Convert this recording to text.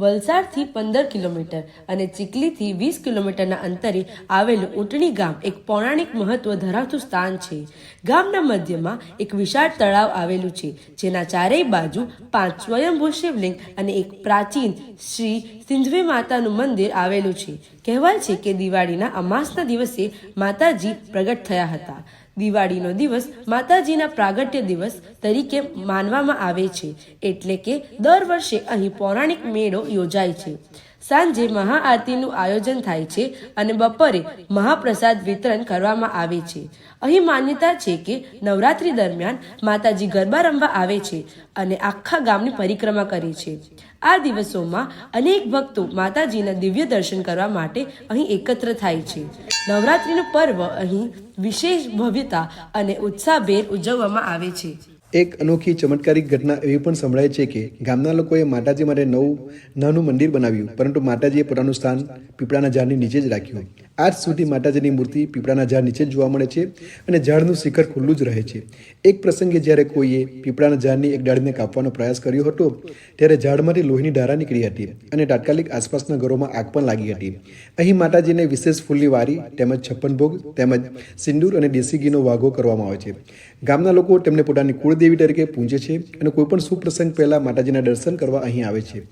વલસાડથી પંદર કિલોમીટર અને ચીખલીથી વીસ કિલોમીટરના અંતરે આવેલું ઊંટણી ગામ એક પૌરાણિક મહત્વ ધરાવતું સ્થાન છે. ગામના મધ્યમાં એક વિશાળ તળાવ આવેલું છે, જેના ચારેય બાજુ પાંચ સ્વયંભૂ શિવલિંગ અને એક પ્રાચીન શ્રી સિંધવી માતાનું મંદિર આવેલું છે. કહેવાય છે કે દિવાળીના અમાસના દિવસે માતાજી પ્રગટ થયા હતા. દિવાળીનો દિવસ માતાજીના પ્રાગટ્ય દિવસ તરીકે માનવામાં આવે છે. એટલે કે દર વર્ષે અહીં પૌરાણિક મેળો યોજાય છે. સાંજે મહાઆરતીનું આયોજન થાય છે અને બપોરે મહાપ્રસાદ વિતરણ કરવામાં આવે છે. અહીં માન્યતા છે કે નવરાત્રી દરમિયાન માતાજી ગરબા રમવા આવે છે અને આખા ગામની પરિક્રમા કરે છે. આ દિવસોમાં અનેક ભક્તો માતાજીના દિવ્ય દર્શન કરવા માટે અહીં એકત્ર થાય છે. નવરાત્રીનું પર્વ અહીં વિશેષ ભવ્યતા અને ઉત્સાહભેર ઉજવવામાં આવે છે. એક અનોખી ચમત્કારિક ઘટના એવી પણ સંભળાય છે કે ગામના લોકોએ માતાજી માટે નવું નાનું મંદિર બનાવ્યું, પરંતુ માતાજીએ પોતાનું સ્થાન પીપળાના ઝાડની નીચે જ રાખ્યું. આજ સુધી માતાજીની મૂર્તિ પીપળાના ઝાડ નીચે જોવા મળે છે અને ઝાડનું શિખર ખુલ્લું જ રહે છે. એક પ્રસંગે જ્યારે કોઈએ પીપળાના ઝાડની એક ડાળીને કાપવાનો પ્રયાસ કર્યો હતો, ત્યારે ઝાડમાંથી લોહીની ધારા નીકળી હતી અને તાત્કાલિક આસપાસના ઘરોમાં આગ પણ લાગી હતી. અહીં માતાજીને વિશેષ ફૂલની વારી, તેમજ છપ્પન ભોગ, તેમજ સિંદૂર અને દેશી ઘીનો વાઘો કરવામાં આવે છે. ગામના લોકો તેમને પોતાની કુળદેવી તરીકે પૂજે છે અને કોઈપણ શુભ પ્રસંગ પહેલાં માતાજીના દર્શન કરવા અહીં આવે છે.